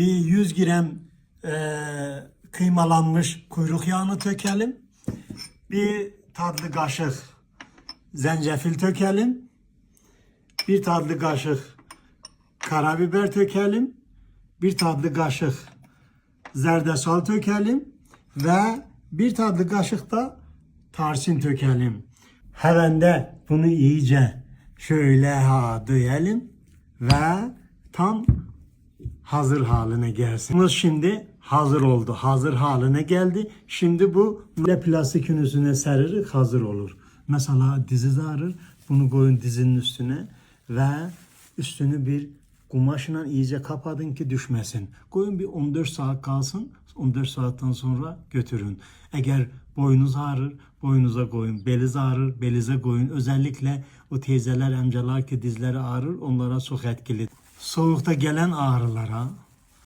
Bir 100 gram e, kıymalanmış kuyruk yağını tökelim. Bir tatlı kaşık zencefil tökelim. Bir tatlı kaşık karabiber tökelim. Bir tatlı kaşık zerdeçal tökelim ve bir tatlı kaşık da tarçın tökelim. Hemen de bunu iyice şöyle ha döyelim ve tam hazır haline gelsin. Bu şimdi hazır oldu. Hazır haline geldi. Şimdi bu böyle plastik üstüne seririk hazır olur. Mesela dizi ağrır. Bunu koyun dizinin üstüne ve üstünü bir kumaşla iyice kapatın ki düşmesin. Koyun bir 14 saat kalsın. 14 saatten sonra götürün. Eğer boynuz ağrır, boynuza koyun. Beliz ağrır, belize koyun. Özellikle o teyzeler, amcalar ki dizleri ağrır onlara çok etkili. Soğukta gelen ağrılara,